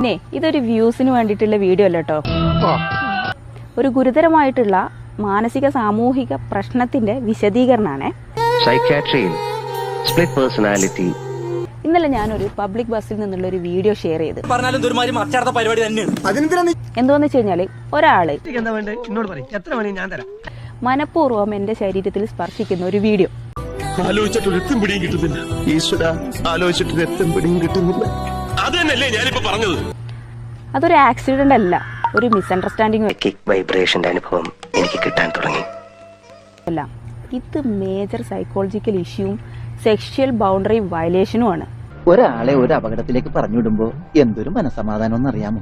പിന്നെ ഇതൊരു വ്യൂസിന് വേണ്ടിയിട്ടുള്ള വീഡിയോ അല്ല കേട്ടോ ഒരു ഗുരുതരമായിട്ടുള്ള മാനസിക സാമൂഹിക പ്രശ്നത്തിന്റെ വിശദീകരണമാണ് സൈക്യാട്രിയിൽ സ്പ്ലിറ്റ് പേഴ്സണാലിറ്റി ഇന്നലെ ഞാനൊരു പബ്ലിക് ബസ്സിൽ നിന്നുള്ള ഒരു വീഡിയോ ഷെയർ ചെയ്ത്. പറഞ്ഞാലും ഒരുമാതിരി മറച്ചടത്ത പരിപാടി തന്നെയാണ്. എന്തോന്ന് വെച്ച് കഴിഞ്ഞാൽ ഒരാൾ മനഃപൂർവം എന്റെ ശരീരത്തിൽ സ്പർശിക്കുന്ന ഒരു വീഡിയോ. ആലോചിച്ചിട്ട് എത്തും പിടിയും കിട്ടുന്നില്ല. ഈശ്വര ആലോചിച്ചിട്ട് പിടിയും കിട്ടുന്നില്ല. അത് തന്നെയല്ലേ ഞാനിപ്പോ പറഞ്ഞത്. അതൊരു ആക്സിഡന്റ് അല്ല ഒരു മിസ്അണ്ടർസ്റ്റാൻഡിങ് കിക്ക് വൈബ്രേഷന്റെ അനുഭവം എനിക്ക് കിട്ടാൻ തുടങ്ങി. അല്ല ഇത് മേജർ സൈക്കോളജിക്കൽ ഇഷ്യൂവും സെക്ഷൽ ബൗണ്ടറി വയലേഷനുമാണ് ഒരാളെ ഒരു അപകടത്തിലേക്ക് പറഞ്ഞുവിടുമ്പോ എന്തൊരു മനസമാധാനം അറിയാമോ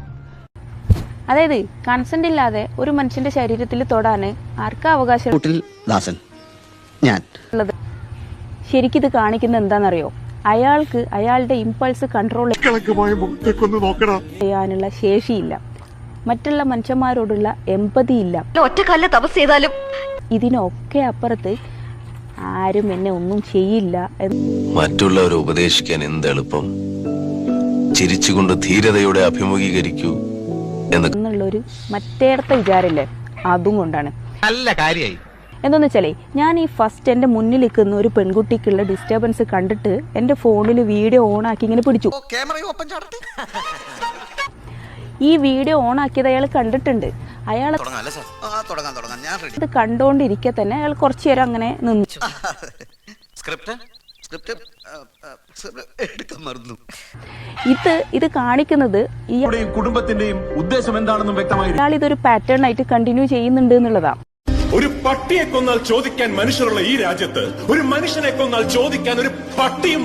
അതായത് കൺസെന്റ് ഇല്ലാതെ ഒരു മനുഷ്യന്റെ ശരീരത്തിൽ തൊടാന് ആർക്കാ അവകാശം? ശരിക്കും ദാസൻ. ഞാൻ. ശരിക്കും ഇത് കാണിക്കുന്നത് എന്താണെന്നറിയോ? അയാൾക്ക് അയാളുടെ ഇമ്പൾസ് കൺട്രോൾ ചെയ്യാനുള്ള ശേഷിയില്ല. മറ്റുള്ള മനുഷ്യന്മാരോടുള്ള എമ്പതി ഇല്ല. ഒറ്റക്കല്ല തപസ് ചെയ്താലും ഇതിനൊക്കെ അപ്പുറത്ത് ആരും എന്നെ ഒന്നും ചെയ്യില്ല മറ്റുള്ളവരെ ഉപദേശിക്കാൻ എന്ത് എളുപ്പം ചിരിച്ചുകൊണ്ട് ധീരതയോടെ അഭിമുഖീകരിക്കൂ എന്നുള്ളൊരു മറ്റേടത്തെ വിചാരല്ലേ അതും കൊണ്ടാണ്. നല്ല കാര്യായി. എന്താന്ന് വെച്ചാലേ ഞാൻ ഈ ഫസ്റ്റ് എന്റെ മുന്നിൽ നിൽക്കുന്ന ഒരു പെൺകുട്ടിക്കുള്ള ഡിസ്റ്റർബൻസ് കണ്ടിട്ട് എന്റെ ഫോണിൽ വീഡിയോ ഓൺ ആക്കി ഇങ്ങനെ പിടിച്ചു. ഈ വീഡിയോ ഓൺ ആക്കിയത് അയാൾ കണ്ടിട്ടുണ്ട്. അയാൾ ഇത് കണ്ടോണ്ടിരിക്കെ തന്നെ അയാൾ കുറച്ചു നേരം അങ്ങനെ നിന്നു. ഇത് ഇത് കാണിക്കുന്നത് ഈ കുടുംബത്തിന്റെയും ഉദ്ദേശം എന്താണെന്നും വ്യക്തമായി അയാൾ ഇതൊരു പാറ്റേൺ ആയിട്ട് കണ്ടിന്യൂ ചെയ്യുന്നുണ്ട് എന്നുള്ളതാ. ഒരു പട്ടിയെ കൊന്നാൽ ചോദിക്കാൻ മനുഷ്യരുള്ള ഈ രാജ്യത്ത് ഒരു മനുഷ്യനെ കൊന്നാൽ ചോദിക്കാൻ ഒരു പട്ടിയും